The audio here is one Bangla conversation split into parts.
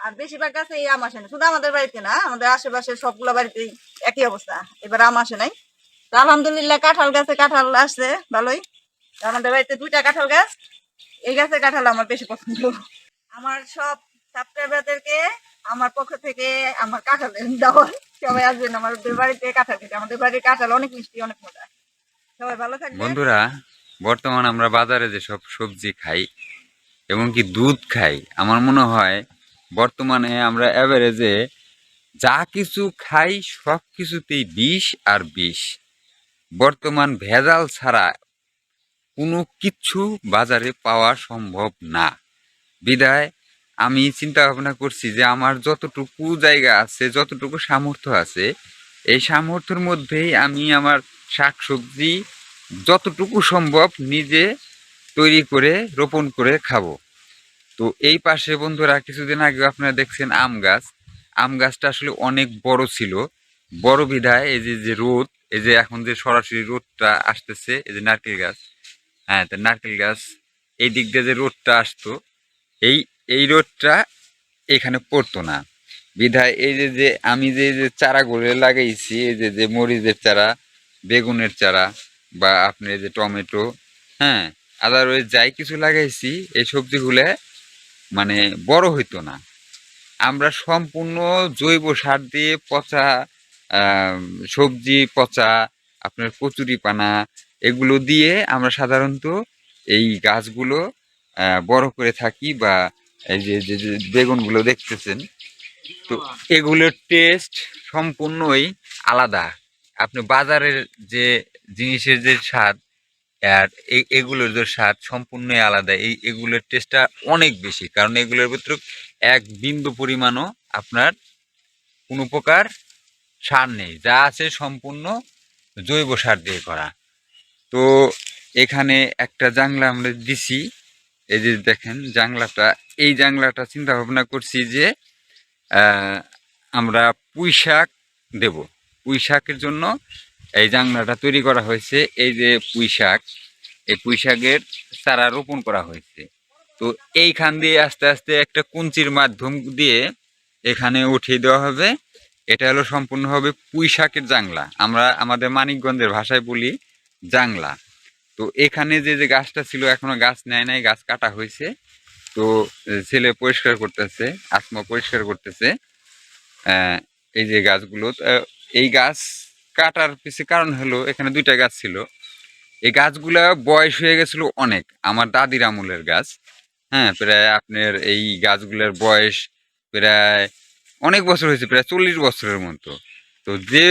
আর বেশিরভাগ গাছে এই আম আসে না। শুধু আমাদের বাড়িতে না, আমাদের আশেপাশে সবগুলো বাড়িতে একই অবস্থা। এবার আম আসে নাই। তো আলহামদুলিল্লাহ কাঁঠাল গাছে কাঁঠাল আসছে, ভালোই। আমাদের বাড়িতে দুইটা কাঁঠাল গাছ। এই গাছের কাঁঠাল আমার বেশি পছন্দ। আমার সব সাবস্ক্রাইবারদেরকে আমার পক্ষ থেকে আমার কাঁঠাল দেওয়া সবাই আসবেন আমাদের বাড়িতে কাঁঠাল খেতে। আমাদের বাড়ির কাঁঠাল অনেক মিষ্টি, অনেক মজা সবাই ভালো থাকবেন। বন্ধুরা, বর্তমান আমরা বাজারে যেসব সবজি খাই এবং কি দুধ খাই, আমার মনে হয় বর্তমানে আমরা অ্যাভারেজে যা কিছু খাই, সব কিছুতেই বিষ আর বিষ। বর্তমান ভেজাল ছাড়া কোনো কিচ্ছু বাজারে পাওয়া সম্ভব না। বিদায়, আমি চিন্তা ভাবনা করছি যে আমার যতটুকু জায়গা আছে, যতটুকু সামর্থ্য আছে, এই সামর্থ্যের মধ্যেই আমি আমার শাকসবজি যতটুকু সম্ভব নিজে তৈরি করে, রোপণ করে খাব। তো এই পাশে বন্ধুরা কিছুদিন আগে আপনারা দেখছেন আম গাছ। আম গাছটা আসলে অনেক বড় ছিল। বড় বিধায় এই যে যে রোদ, এই যে এখন যে সরাসরি রোদটা আসতেছে, এই যে নারকেল গাছ। হ্যাঁ তো নারকেল গাছ, এই দিক দিয়ে যে রোদটা আসতো, এই এই রোদটা এখানে পড়তো না। বিধায় এই যে যে আমি যে যে চারাগুলো লাগাইছি, এই যে যে মরিচের চারা, বেগুনের চারা বা আপনি যে টমেটো হ্যাঁ আদারওয়াইজ যাই কিছু লাগাইছি, এই সবজিগুলো মানে বড় হইতো না। আমরা সম্পূর্ণ জৈব সার দিয়ে পচা সবজি, পচা, আপনার কচুরি পানা এগুলো দিয়ে আমরা সাধারণত এই গাছগুলো বড় করে থাকি বা এই যে যে বেগুনগুলো দেখতেছেন, তো এগুলোর টেস্ট সম্পূর্ণই আলাদা। আপনি বাজারের যে জিনিসের যে স্বাদ আর এগুলোর যে স্বাদ সম্পূর্ণই আলাদা। এই, এগুলোর টেস্টটা অনেক বেশি, কারণ এগুলোর ভিতরে এক বিন্দু পরিমাণও আপনার কোনো প্রকার সার নেই। যা আছে সম্পূর্ণ জৈব সার দিয়ে করা। তো এখানে একটা জাংলা আমরা দিছি। এই যে দেখেন জাংলাটা, এই জাংলাটা চিন্তা ভাবনা করছি যে আমরা পুঁই শাক দেব। পুঁই শাকের জন্য এই জাংলাটা তৈরি করা হয়েছে, এই যে পুঁই শাক, এই পুঁই শাকের চারা রোপণ করা হয়েছে। তো এইখান দিয়ে আস্তে আস্তে একটা কুঞ্চির মাধ্যম দিয়ে এখানে উঠিয়ে দেওয়া হবে। এটা হলো সম্পূর্ণভাবে পুঁই শাকের জাংলা। আমরা আমাদের মানিকগঞ্জের ভাষায় বলি জাংলা। তো এখানে যে যে গাছটা ছিল, এখনও গাছ নেয় নাই, গাছ কাটা হয়েছে। তো ছেলে পরিষ্কার করতেছে আসমা পরিষ্কার করতেছে। এই যে গাছগুলো এই গাছ কাটার পিছে কারণ হলো, এখানে দুইটা গাছ ছিল। এই গাছগুলা বয়স হয়ে গেছিল অনেক। আমার দাদির আমলের গাছ। হ্যাঁ প্রায় আপনার এই গাছগুলোর বয়স প্রায় অনেক বছর হয়েছে, প্রায় চল্লিশ বছরের মতো। তো যে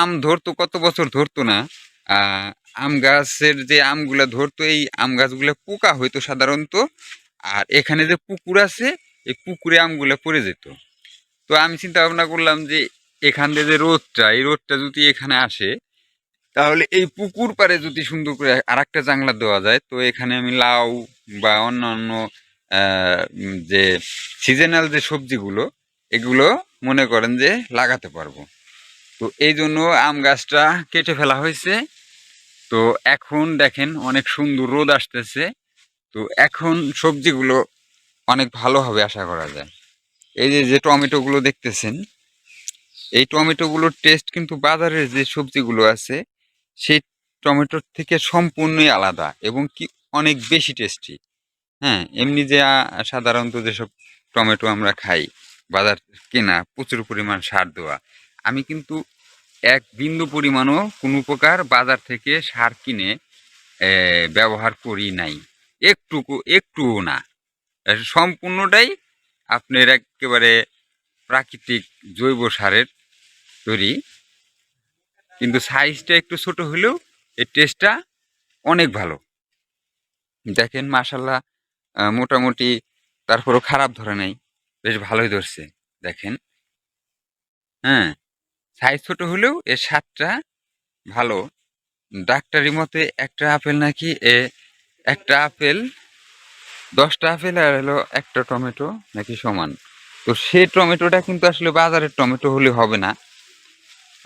আম ধরতো, কত বছর ধরতো না আম গাছের যে আমগুলা ধরতো, এই আম গাছগুলো পোকা হইতো সাধারণত। আর এখানে যে পুকুর আছে, এই পুকুরে আমগুলো পড়ে যেত। তো আমি চিন্তা ভাবনা করলাম যে এখান দিয়ে যে রোদটা, এই রোদটা যদি এখানে আসে, তাহলে এই পুকুর পারে যদি সুন্দর করে আর একটা জাংলা দেওয়া যায়, তো এখানে আমি লাউ বা অন্যান্য যে সিজনাল যে সবজিগুলো, এগুলো মনে করেন যে লাগাতে পারব। তো এই জন্য আম গাছটা কেটে ফেলা হয়েছে। তো এখন দেখেন অনেক সুন্দর রোদ আসতেছে। তো এখন সবজিগুলো অনেক ভালো হবে আশা করা যায়। এই যে যে টমেটোগুলো দেখতেছেন এই টমেটোগুলোর টেস্ট কিন্তু বাজারের যে সবজিগুলো আছে, সেই টমেটোর থেকে সম্পূর্ণই আলাদা এবং কি অনেক বেশি টেস্টি হ্যাঁ এমনি যে সাধারণত যেসব টমেটো আমরা খাই, বাজার কেনা, প্রচুর পরিমাণ সার দেওয়া, আমি কিন্তু এক বিন্দু পরিমাণও কোনো প্রকার বাজার থেকে সার কিনে ব্যবহার করি নাই। একটুকু, একটুও না। সম্পূর্ণটাই আপনার একেবারে প্রাকৃতিক জৈব সারের তৈরি কিন্তু সাইজটা একটু ছোট হলেও এর টেস্টটা অনেক ভালো। দেখেন মাসাল্লাহ মোটামুটি তারপরও খারাপ ধরে নাই, বেশ ভালোই ধরছে, দেখেন। হ্যাঁ সাইজ ছোট হলেও এর স্বাদটা ভালো। ডাক্তারি মতে একটা আপেল নাকি এ, একটা আপেল, দশটা আপেল আর হলো একটা টমেটো নাকি সমান। তো সেই টমেটোটা কিন্তু আসলে বাজারের টমেটো হলে হবে না।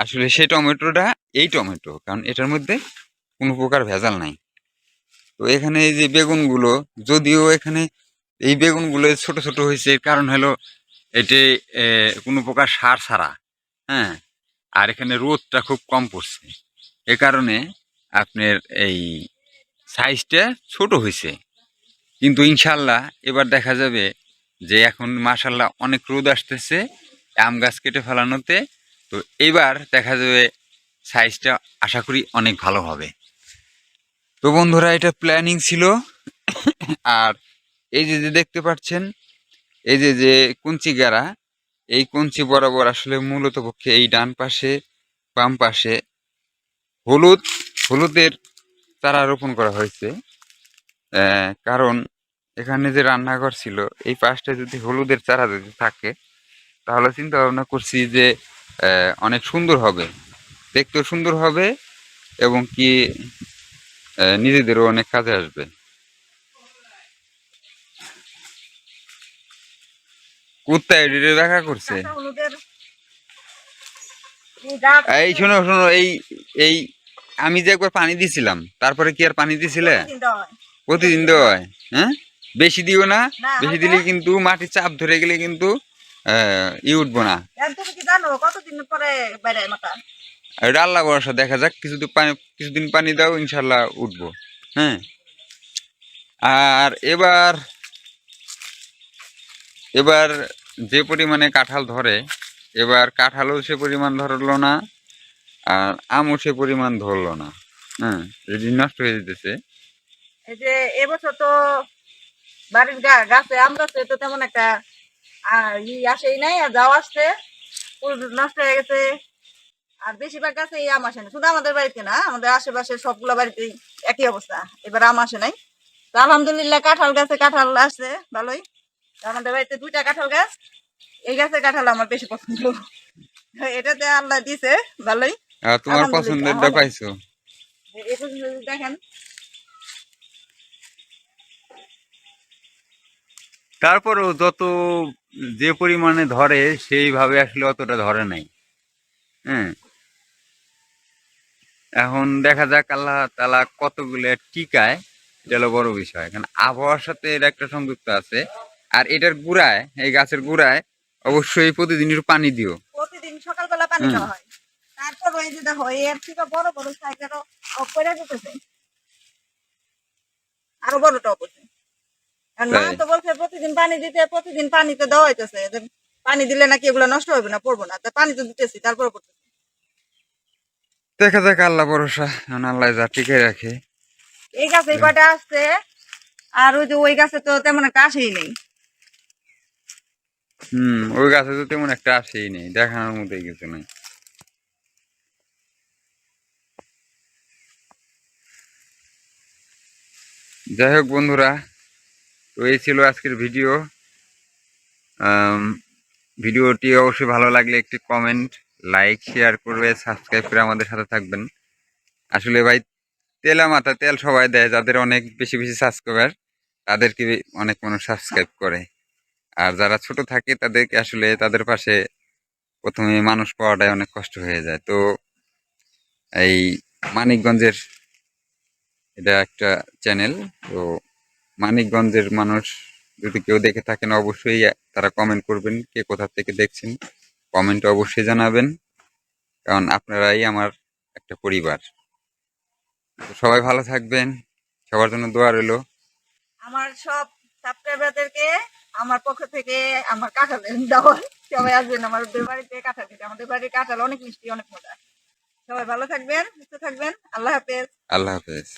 আসলে সেই টমেটোটা এই টমেটো, কারণ এটার মধ্যে কোনো প্রকার ভেজাল নাই। তো এখানে এই যে বেগুনগুলো, যদিও এখানে এই বেগুনগুলো ছোট ছোট হয়েছে কারণ হলো এটি কোনো প্রকার সার ছাড়া হ্যাঁ? আর এখানে রোদটা খুব কম পড়ছে। এ কারণে আপনার এই সাইজটা ছোট হয়েছে। কিন্তু ইনশাল্লাহ এবার দেখা যাবে যে এখন মাসাল্লাহ অনেক রোদ আসতেছে, আম গাছ কেটে ফেলানোতে তো এবার দেখা যাবে সাইজটা আশা করি অনেক ভালো হবে। তো বন্ধুরা, এটা প্ল্যানিং ছিল। আর এই যে যে দেখতে পাচ্ছেন, এই যে যে কুঞ্চি গাড়া, এই কুঞ্চি বরাবর আসলে মূলত পক্ষে এই ডান পাশে, বাম পাশে হলুদ, হলুদের চারা রোপণ করা হয়েছে। কারণ এখানে যে রান্নাঘর ছিল, এই পাশটা যদি হলুদের চারা যদি থাকে, তাহলে চিন্তা ভাবনা করছি যে অনেক সুন্দর হবে। দেখতেও সুন্দর হবে এবং কি নিজেদেরও অনেক কাজে আসবে। কুত্তা এডিটে দেখা করছে। এই শোনো শোনো এই এই আমি যে একবার পানি দিছিলাম তারপরে কি আর পানি দিছিলে? প্রতিদিন দেওয়া হয়। হয় বেশি দিও না বেশি দিলে কিন্তু মাটির চাপ ধরে গেলে কিন্তু ই উঠবো না। তুমি কি জানো কতদিন পরে বাইরে মাথা? এটা আল্লাহ ভরসা দেখা যাক কিছুদিন পানি কিছুদিন পানি দাও ইনশাল্লাহ উঠবো। হ্যাঁ? আর এবার এবার যে পরিমাণে কাঁঠাল ধরে এবার কাঁঠালও সে পরিমাণ ধরলো না আর আমও সে পরিমাণ ধরলো না। হ্যাঁ? যদি নষ্ট হয়ে যেতেছে। এই যে এবছর তো বাড়ির গাছে আম গাছে তো তেমন একটা আর ই আসেই নাই আর যাও আসছে ফুল নষ্ট হয়ে গেছে। আর বেশিরভাগ গাছে এই আম আসে না। শুধু আমাদের বাড়িতে না আমাদের আশেপাশে সবগুলো বাড়িতেই একই অবস্থা। এবার আম আসে নাই। তো আলহামদুলিল্লাহ কাঁঠাল গাছে কাঁঠাল আসছে ভালোই। আমাদের বাড়িতে দুইটা কাঁঠাল গাছ। এই গাছের কাঁঠাল আমার বেশি পছন্দ। এটাতে আল্লাহ দিছে ভালোই। আর তোমার যদি দেখেন তারপরেও যত যে পরিমাণে ধরে সেইভাবে আসলে অতটা ধরে নাই। হ্যাঁ। এখন দেখা যাক আল্লাহ তালা কতগুলো টিকায় এটা হলো বড় বিষয়। কারণ আবহাওয়ার সাথে এর একটা সংযুক্ত আছে। আর এটার গুড়ায় এই গাছের গুড়ায় অবশ্যই প্রতিদিন একটু পানি দিও। প্রতিদিন সকালবেলা পানি দেওয়া হয়। তারপর ওই যে দেখো এর থেকে বড় বড় সাইকেলও করে যেতেছে। আরও বড় টপ হচ্ছে আর মা তো বলছে প্রতিদিন পানি দিতে প্রতিদিন পানিতে দেওয়া হইতেছে পানি দিলে নাকি এগুলো নষ্ট হবে না পড়ব না। তা পানি তো দিতেছি তারপরে পড়তেছে। দেখা যাক আল্লাহ ভরসা। আল্লাহ যা টিকে রাখে। এই গাছে এই কয়টা আসছে আর ওই যে ওই গাছে তো তেমন একটা আসেই নেই। হম ওই গাছে তো তেমন একটা আসেই নেই দেখানোর মতো কিছু নাই। যাই হোক বন্ধুরা তো এই ছিল আজকের ভিডিও। ভিডিওটি অবশ্যই ভালো লাগলে একটি কমেন্ট লাইক শেয়ার করবে সাবস্ক্রাইব করে আমাদের সাথে থাকবেন। আসলে ভাই, তেলা মাথা, তেল সবাই দেয়, যাদের অনেক বেশি বেশি সাবস্ক্রাইবার তাদেরকে অনেক মানুষ সাবস্ক্রাইব করে। আর যারা ছোট থাকে, তাদেরকে আসলে তাদের পাশে প্রথমে মানুষ পাওয়াটাই অনেক কষ্ট হয়ে যায়। তো এই মানিকগঞ্জের এটা একটা চ্যানেল তো মানিকগঞ্জের মানুষ যদি কেউ দেখে থাকেন অবশ্যই তারা কমেন্ট করবেন কে কোথা থেকে দেখছেন। কমেন্ট অবশ্যই জানাবেন কারণ আপনারাই আমার একটা পরিবার। সবাই ভালো থাকবেন সবার জন্য দোয়া রইল। আমার সব সাবস্ক্রাইবারদেরকে আমার পক্ষ থেকে আমার কাঁঠাল সবাই আসবেন আমাদের বাড়িতে কাঁঠাল খেতে। আমাদের বাড়ির কাঁঠাল অনেক মিষ্টি অনেক মজা সবাই ভালো থাকবেন সুস্থ থাকবেন। আল্লাহ হাফেজ। আল্লাহ হাফেজ।